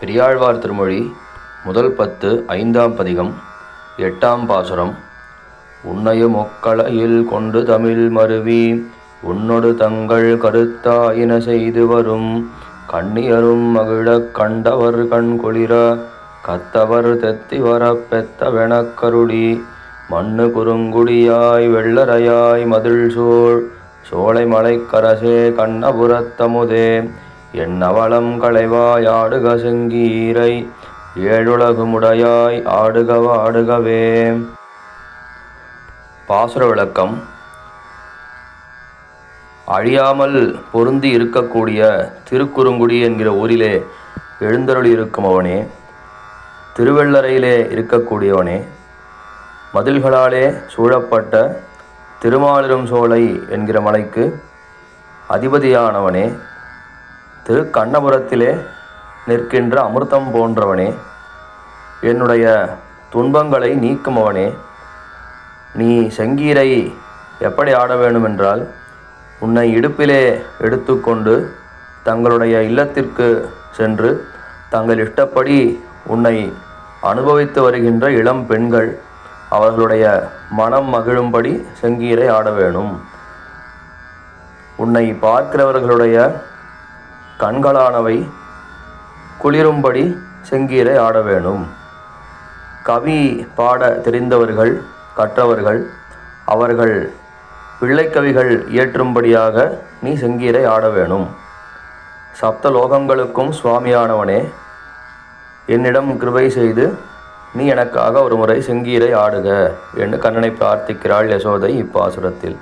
பெரியாழ்வார் திருமொழி முதல் பத்து ஐந்தாம் பதிகம் எட்டாம் பாசுரம். உன்னையும் ஒக்களையில் கொண்டு தமிழ் மருவி உன்னொடு தங்கள் கருத்தாயின செய்து வரும். கண்ணியரும் மகிழக் கண்டவர் கண் குளிர கத்தவர் தெத்தி வர பெத்த வெணக்கருடி மண்ணு குறுங்குடியாய் வெள்ளரையாய் மதில் சோழ் சோலை மலைக்கரசே கண்ணபுரத்தமுதே. என்னவளம் களைவாய் ஆடுக செங்கீரை ஏழுலகுமுடையாய் ஆடுக வாடுகவே. பாசுர விளக்கம். அழியாமல் பொருந்தி இருக்கக்கூடிய திருக்குறுங்குடி என்கிற ஊரிலே எழுந்தருளி இருக்கும் அவனே. திருவெள்ளரையிலே இருக்கக்கூடியவனே. மதில்களாலே சூழப்பட்ட திருமாலிரும் சோலை என்கிற மலைக்கு அதிபதியானவனே. திரு கண்ணபுரத்திலே நிற்கின்ற அமிர்தம் போன்றவனே என்னுடைய துன்பங்களை நீக்குமவனே நீ செங்கீரை எப்படி ஆட வேண்டுமென்றால் உன்னை இடுப்பிலே எடுத்துக்கொண்டு தங்களுடைய இல்லத்திற்கு சென்று தங்கள் இஷ்டப்படி உன்னை அனுபவித்து வருகின்ற இளம் பெண்கள் அவர்களுடைய மனம் மகிழும்படி செங்கீரை ஆட வேணும். உன்னை பார்க்கிறவர்களுடைய கண்களானவை குளிரும்படி செங்கீரை ஆட வேணும் கவி பாட தெரிந்தவர்கள் கற்றவர்கள் அவர்கள் பிள்ளைக்கவிகள் இயற்றும்படியாக நீ செங்கீரை ஆட வேணும் சப்த லோகங்களுக்கும் சுவாமியானவனே என்னிடம் கிருபை செய்து நீ எனக்காக ஒரு முறை செங்கீரை ஆடுக என்று கண்ணனை பிரார்த்திக்கிறாள் யசோதை இப்பாசுரத்தில்.